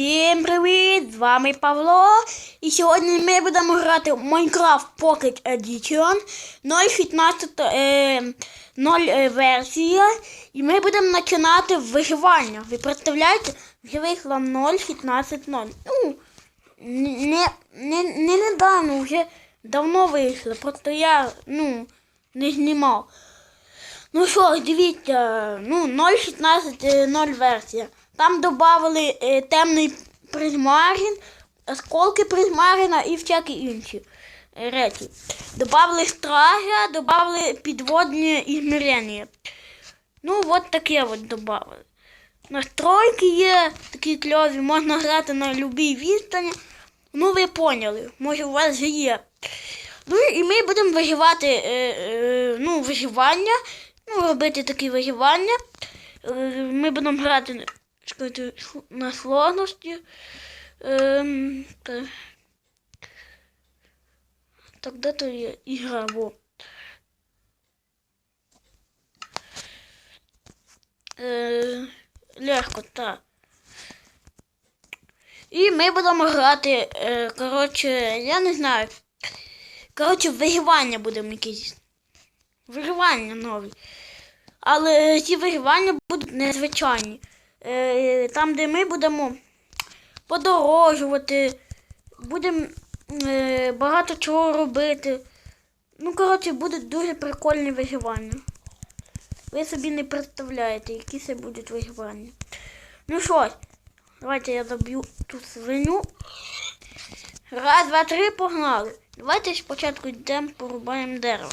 Всім привіт! З вами Павло. І сьогодні ми будемо грати в Minecraft Pocket Edition 0.16 е, 0 е, версія. І ми будемо починати виживання. Ви представляєте, вже вийшло 0.16.0. Ну, не, не, не недавно, вже давно вийшло. Просто я ну, не знімав. Ну що, дивіться, ну 0.16.0 версія. Там додали е, темний призмарін, осколки призмаріна і всякі інші речі. Добавили стража, добавили підводні ізмірення. Ну, от таке от додали. Настройки є такі кльові, можна грати на будь-якій відстані. Ну, ви поняли, може у вас є. Ну і ми будемо виживати е, е, ну, виживання, ну, робити такі виживання. Е, ми будемо грати чекайте, на сложності. Ем, та... Де то є ігра? Во. Е, легко, так. І ми будемо грати, е, коротше, я не знаю. Коротше, вигравання будемо якісь. Вигравання нові. Але ці вигравання будуть незвичайні. Е, там, де ми будемо подорожувати, будемо е, багато чого робити. Ну, коротше, будуть дуже прикольні виживання. Ви собі не представляєте, які це будуть виживання. Ну що давайте я доб'ю ту свиню. Раз, два, три, погнали. Давайте спочатку йдемо, порубаємо дерево.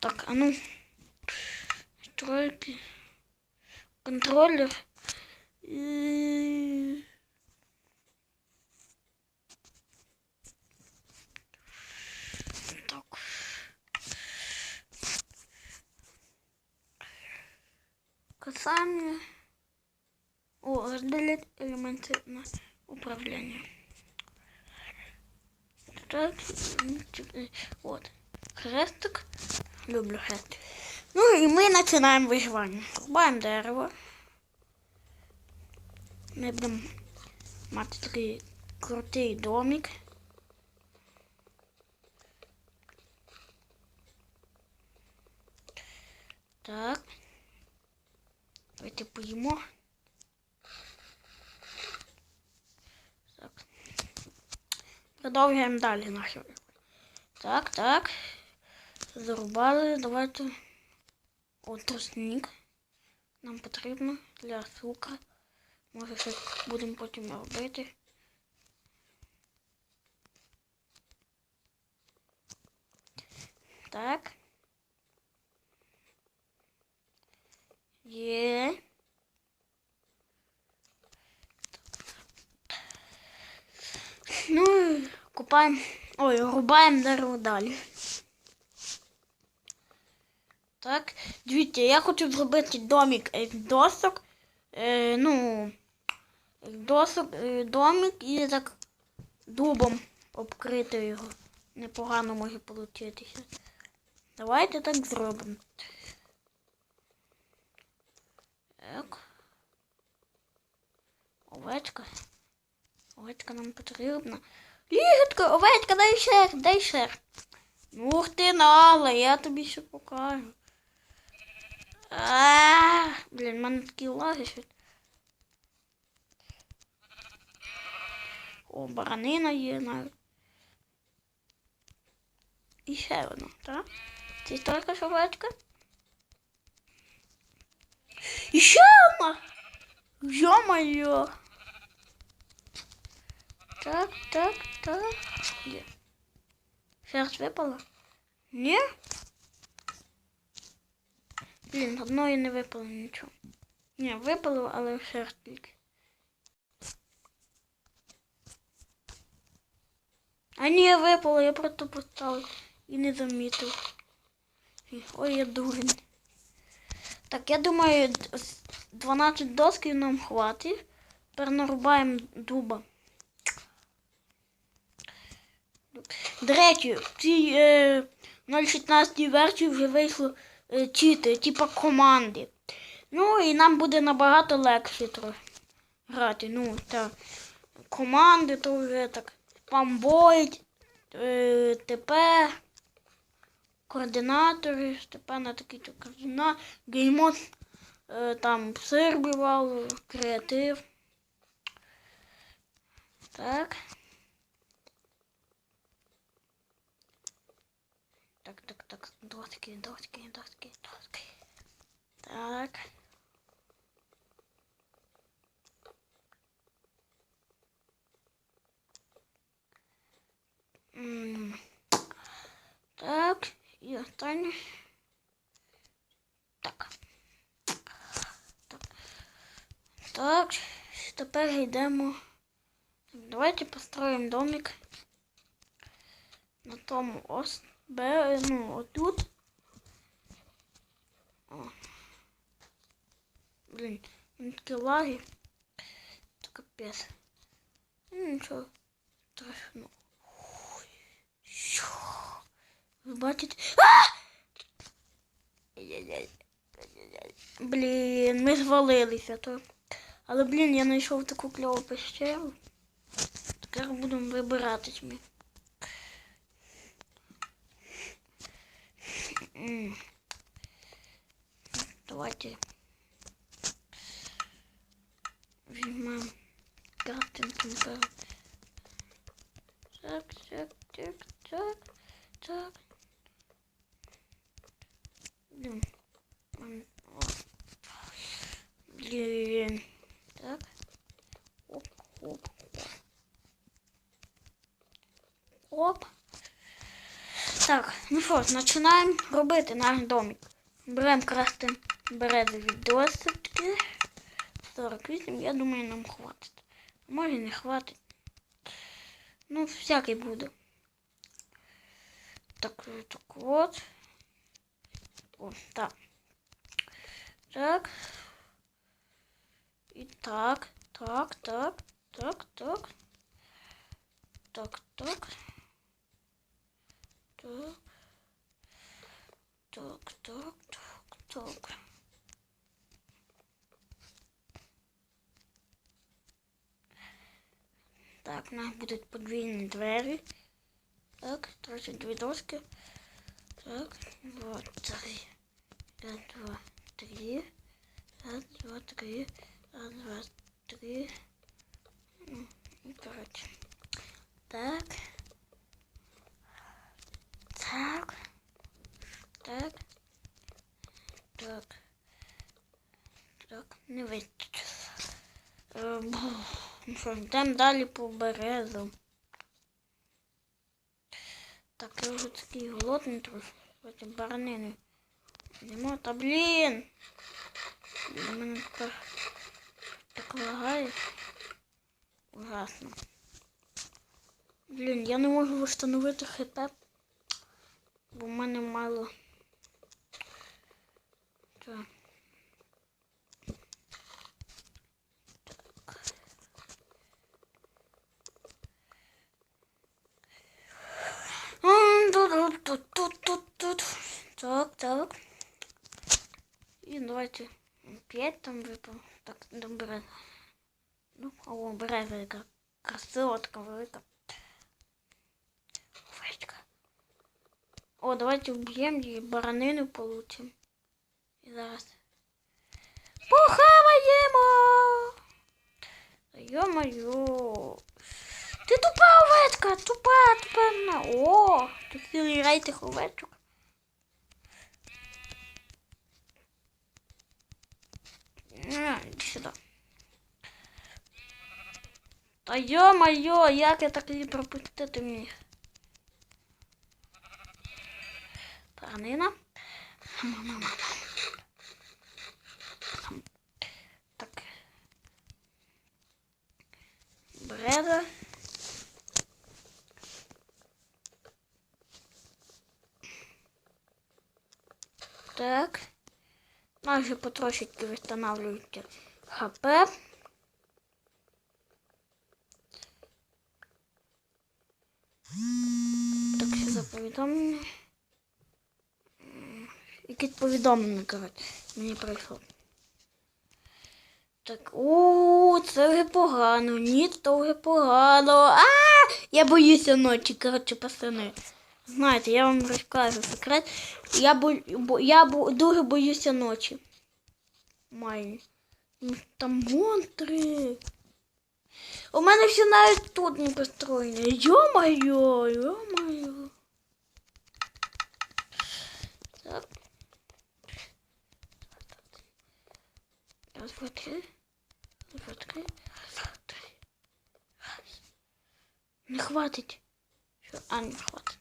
Так, а ну. Стройки. Контроллер. І... Так. Касание. О, разделить элементы на управление. Так, вот. Хрестик. Люблю хрест. Ну і ми починаємо виживання. Рубаємо дерево. Ми будемо мати такий крутий домик. Так. Давайте поїмо. Так. Продовжуємо далі наше. Так, так. Зарубали, давайте. О, тростник. Нам потрібно для сука. Може щось будемо потім робити. Так. Є. Ну, купаємо. Ой, рубаємо дерево далі. Так, дивіться, я хочу зробити домик із досок. Е, ну, з досок, е, домик і так дубом обкрити його. Непогано може получитися. Давайте так зробимо. Так. Овечка. Овечка нам потрібна. Ліготко, овечка, дай шер, дай шер. Ух ти нагла, я тобі ще покажу. Блін, в мене такі лаги що. О, баранина є навіть. І ще одна, так? Це тільки шовечка. І ще одна! Йо-моє! Так, так, так. Є. Шерсть випала? Ні? Блін, одної не випало нічого. Ні, випало, але шерсть тільки. А ні, випало, я просто поставив і не замітив. Ой, я дурень. Так, я думаю, 12 досків нам хватить. Тепер нарубаємо дуба. До речі, в цій е, 0.16 версії вже вийшло чити, типа команди. Ну і нам буде набагато легше трохи грати. Ну, та команди то вже так. Памбой, е, ТП, координатори, Степана такий то координатор, геймон, е, там сир бивав, креатив. Так, доски, доски, доски, доски. Так. М, Так, і останнє. Так. Так. Так, тепер йдемо. Давайте построїмо домик на тому ос... Бе... ну, отут. О. Блін, такі лаги. Це капець. Ну, нічого страшного. Ви бачите? Блін, ми звалилися то. Але, блін, я знайшов таку кльову пещеру. Тепер будемо вибиратись ми. Давайте візьмемо картинки, напевно. Так, так, так, так, так. Блін. Блін. Так. Оп, оп. Оп. Так, ну що, починаємо робити наш домик. Беремо красти березові досочки. 48, я думаю, нам хватить. Може не хватить. Ну, всякий буде. Так, так вот. О, так. Так. І так, так, так, так, так. Так, так. Так. Так, так, так, так. Так, у нас будуть подвійні двері. Так, трохи дві доски. Так, два, три. Раз, два, три. Раз, два, три. Раз, два, три. Ну. Так. Так. що, ж, йдемо далі по березам. Так, я вже такий голодний трохи. Давайте баранини. Йдемо, та блін. Блін, мене тепер так лагає. Ужасно. Блін, я не можу встановити хп, бо в мене мало. Так. п'ять там випав. Так, добре. Ну, о, береза яка красива, така велика. Овечка. О, давайте вб'ємо її, баранину получимо. І зараз. Похаваємо! Та Йо-моє. Ти тупа овечка, тупа, тупа. на- О, тут цілий рейтинг овечок. Сюди. Та йо-моє, як я так її пропустити міг? Таранина. Так. Бреда. Так. Майже потрошечки встановлюється ХП. Так, що за повідомлення? Якесь повідомлення, коротше, мені прийшло. Так, о, це вже погано. Ні, це вже погано. А, я боюся ночі, коротше, пацани. Знаєте, я вам розкажу секрет. Я бо, я бо, дуже боюся ночі. Маю. Ну, Там монстри. У мене все навіть тут не построєно. Йо-моє, йо-моє. Так. Раз, два, три. Раз, два, три. Раз, два, три. Раз. Не хватить. Що? А, не хватить.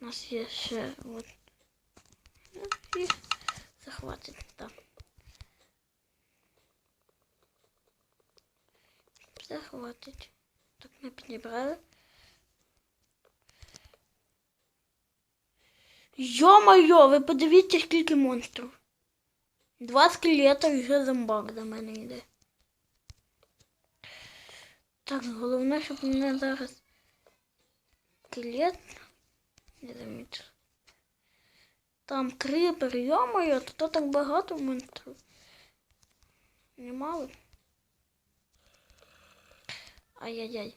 У нас є ще от. І захватить, так. Захватить. Так, ми підібрали. Йо-моє, ви подивіться, скільки монстрів. Два скелета і вже зомбак до мене йде. Так, головне, щоб мене зараз скелет не замітив. Там крипер, йо-моє, то так багато монстрів. Немало. Ай-яй-яй.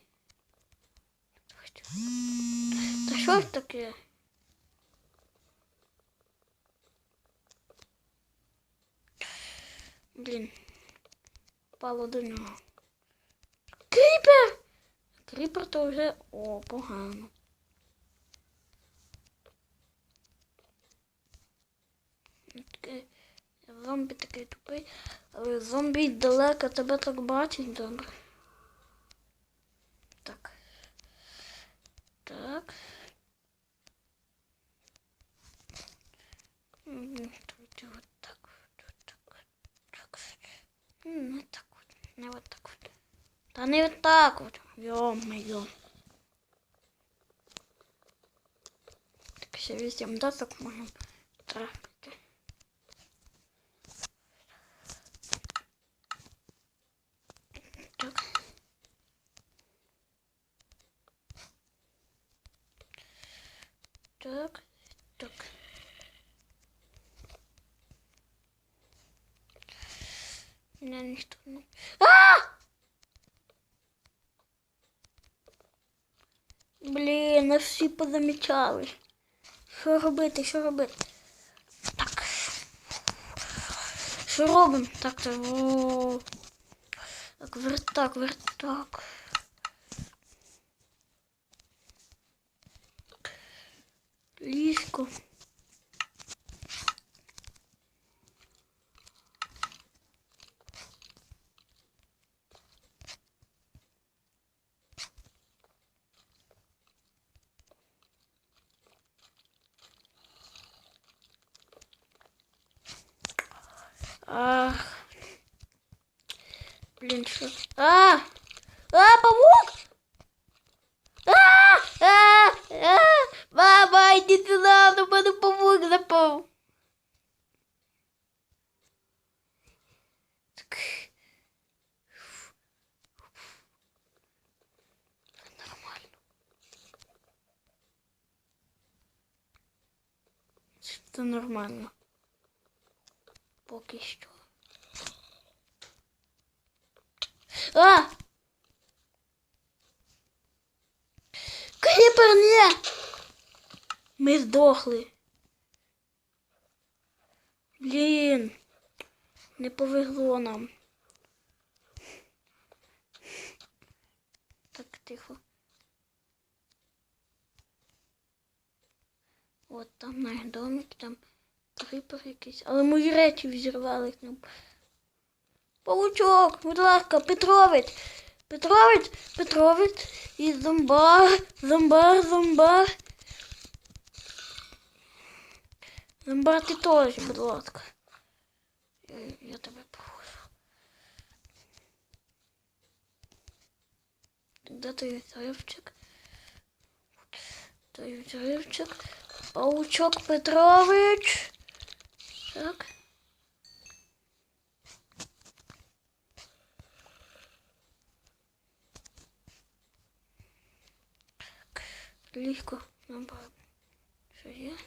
Та що ж таке? Блін. Пало до нього. Кріпер! Кріпер то вже... О, погано. Зомбі такий тупий, але зомбі далеко тебе так бачить добре. Так. Так. М, Давайте вот так вот, вот так вот, так. М, Не так вот, не вот так вот. Та не вот так вот. Ё-моё. Так ще візьмемо досок можемо трафити. Так. Так, так. Меня ніхто не... А! Блін, нас всі позамічали. Що робити, що робити? Так. Що робимо? Так, так. Так, вертак, вертак. Ліжко. Ах. Блин, что? А! А, паук! А! А! А! Мама, иди сюда, на мене павук напав. Так. Нормально. Це нормально. Поки що. А! Кріпер, ні! Ми здохли. Блін. Не повезло нам. Так, тихо. От там наш домик, там крипер якийсь. Але мої речі взірвали. Павучок, будь ласка, Петрович. Петрович, Петрович і зомбар, зомбар, зомбар. Зомбар ти теж, будь ласка. Я, тебе прошу. Де той взривчик? Той взривчик. Паучок Петрович. Так. Легко набрати. Що є?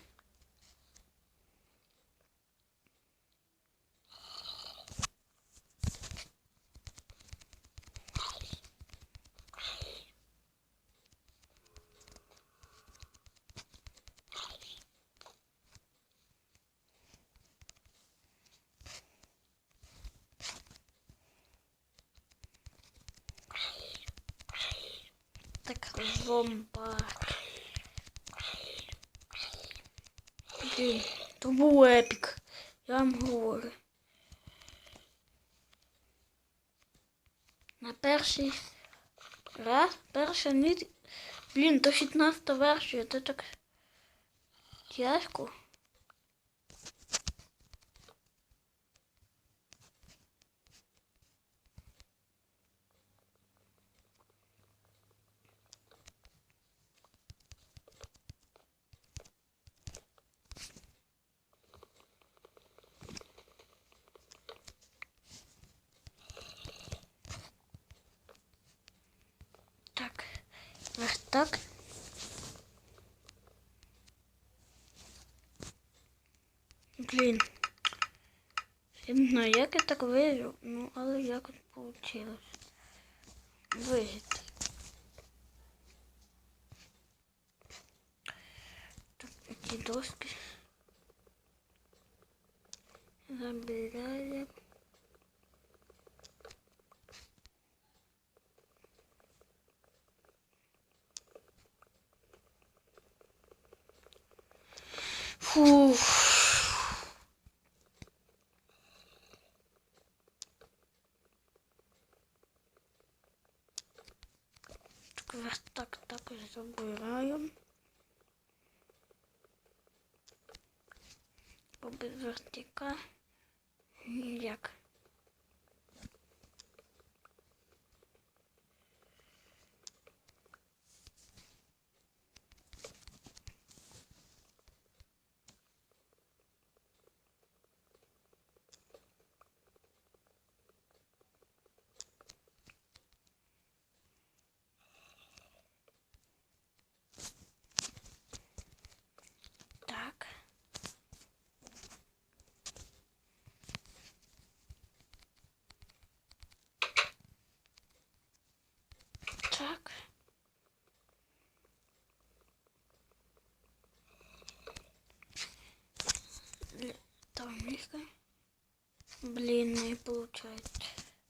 Так, зомбак. Блін, то був епік. Я вам говорю. На перший раз, перша ніч. Блін, то 16 версія, це так тяжко. ось так. Блін. Я не знаю, як я так вижив, ну, але як от вийшло. Вижити. Тут ці доски. Забираємо. Бо без вертика ніяк. Так. Так. Л- Там мишка. Блин, не получается.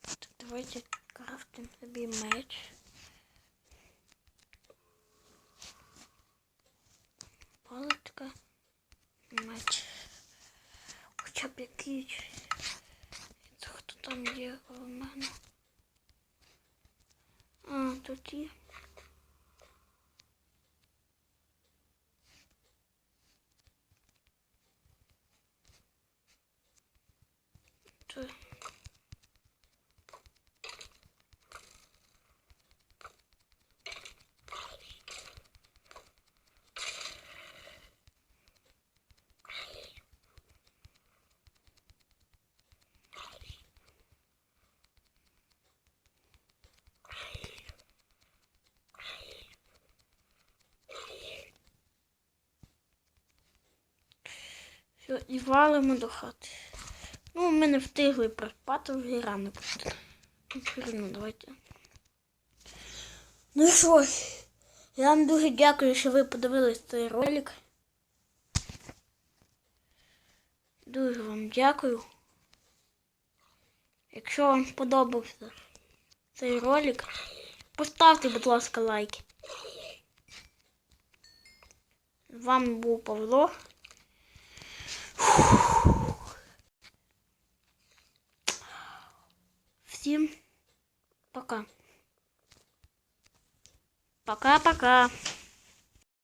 Так, давайте крафтим себе меч. Паличка. Меч. Хоча б якийсь. Це хто там є у мене? А, тут є. Це. Все, і валимо до хати. Ну, ми не встигли проспати вже рано. Ну, все давайте. Ну що ж, я вам дуже дякую, що ви подивились цей ролик. Дуже вам дякую. Якщо вам сподобався цей ролик, поставте, будь ласка, лайк. З вами був Павло. Всем пока. Пока-пока.